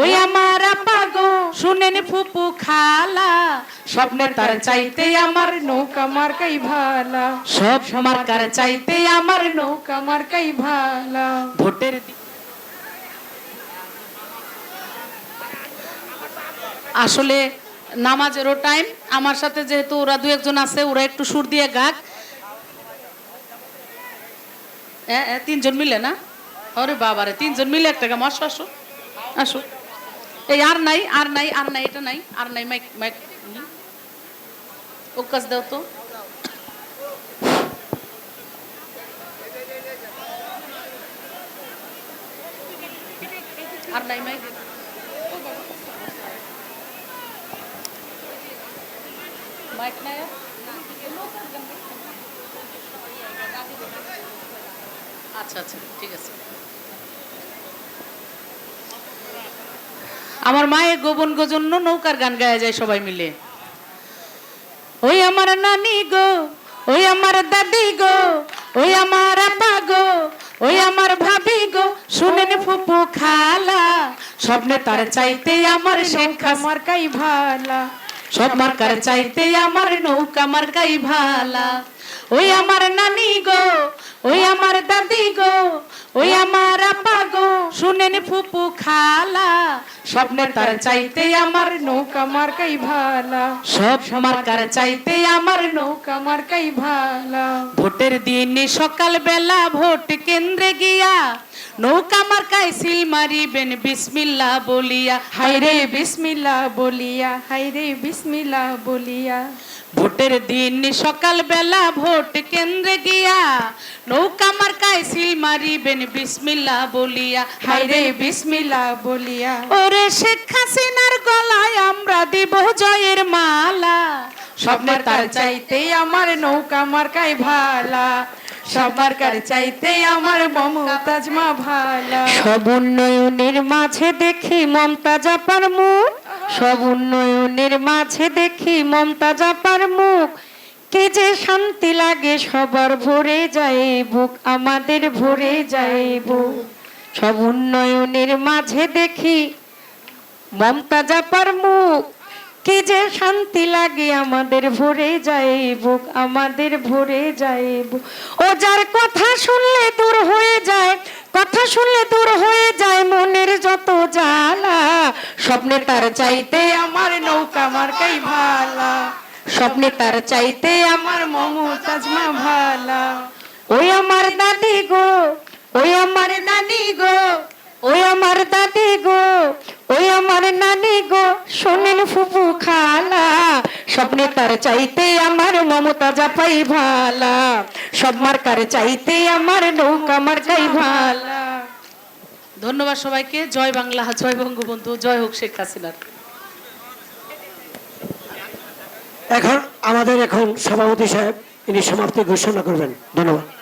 ওই আমার পাগো শুনেন ফুপু খালা। স্বপ্নে তার চাইতে আমার নৌকা মার্কাই ভালা। সব সমার মার্কার চাইতে আমার নৌকা মার্কাই ভালা। ভোটের আসলে নামাজেরও টাইম আমার সাথে যেহেতু ওরা দু একজন আছে ওরা একটু সুর দিয়ে গাক। তিনজন মিলে না? আরে বাবারে তিনজন মিলে একটা গাম আসো আসো। আসো। এই আর নাই আর নাই আর নাই এটা নাই আর নাই মাইক মাইক ও কাজ দাও তো আর নাই মাইক মাইক নাই আর? আচ্ছা আচ্ছা ঠিক আছে আমার মায়ের গোবন গোজন্য নৌকার গান গায়া যায় সবাই মিলে। ওই আমার নানি গো, ওই আমার দাদি গো, ওই আমার আপা গো, ওই আমার ভাবি গো, শুনেন ফুপু খালা স্বপ্নে তার চাইতে আমার শেখা মার্কাই ভালা। সব মার্কার চাইতে আমার নৌকা মার্কাই ভালা। ওই আমার নানি গো, ওই আমার দাদি গো ওই আমার আপা গো শুনেন ফুপু খালা স্বপ্নে তার চাইতে আমার নৌকা মার্কাই ভালা। সব মার্কার চাইতে আমার নৌকা মার্কাই ভালা। ভোটের দিন সকাল বেলা ভোট কেন্দ্রে গিয়া নৌকা মার্কায় সিল মারিবেন বিসমিল্লা বলিয়া। হাইরে বিসমিল্লা বলিয়া হাইরে বিসমিল্লা বলিয়া। ভোটের দিন সকাল বেলা ভোট কেন্দ্রে গিয়া নৌকা সিল মারিবেন বিসমিল্লা বলিয়া। হাইরে বিসমিল্লা বলিয়া। ওরে শেখ হাসিনার গলায় আমরা দিব জয়ের মালা। স্বপ্নে তার চাইতে আমার নৌকা মার্কাই ভালা। সব মার্কার চাইতে আমার মমতাজ মা ভালা। সব উন্নয়নের মাঝে দেখি মমতা জাপার মুখ। সব উন্নয়নের মাঝে দেখি মমতা জাপার মুখ। কে যে শান্তি লাগে সবার ভরে যায় বুক আমাদের ভরে যায় বুক সব উন্নয়নের মাঝে দেখি মমতা জাপার মুখ কি যে শান্তি লাগে আমাদের ভরে যায় বুক আমাদের ভরে যায় বুক ও যার কথা শুনলে দূর হয়ে যায়, কথা শুনলে দূর হয়ে যায় মনের যত জ্বালা। স্বপ্নে তার চাইতে আমার নৌকা মার্কাই ভালা। স্বপ্নে তার চাইতে আমার মমতাজ মা ভালা। ওই আমার দাদি গো, ওই আমার নানি গো, ওই আমার দাদি গো, ওই আমার নানি গো, শোনেন ফুপু খালা, স্বপ্নে তার চাইতে আমার মমতা জাপাই ভালা। সব মার্কার চাইতে আমার নৌকা মার্কাই ভালা। ধন্যবাদ সবাইকে, জয় বাংলা, জয় বঙ্গবন্ধু, জয় হোক শেখ হাসিনার। এখন আমাদের এখন সভাপতি সাহেব ইনি সমাপ্তি ঘোষণা করবেন। ধন্যবাদ।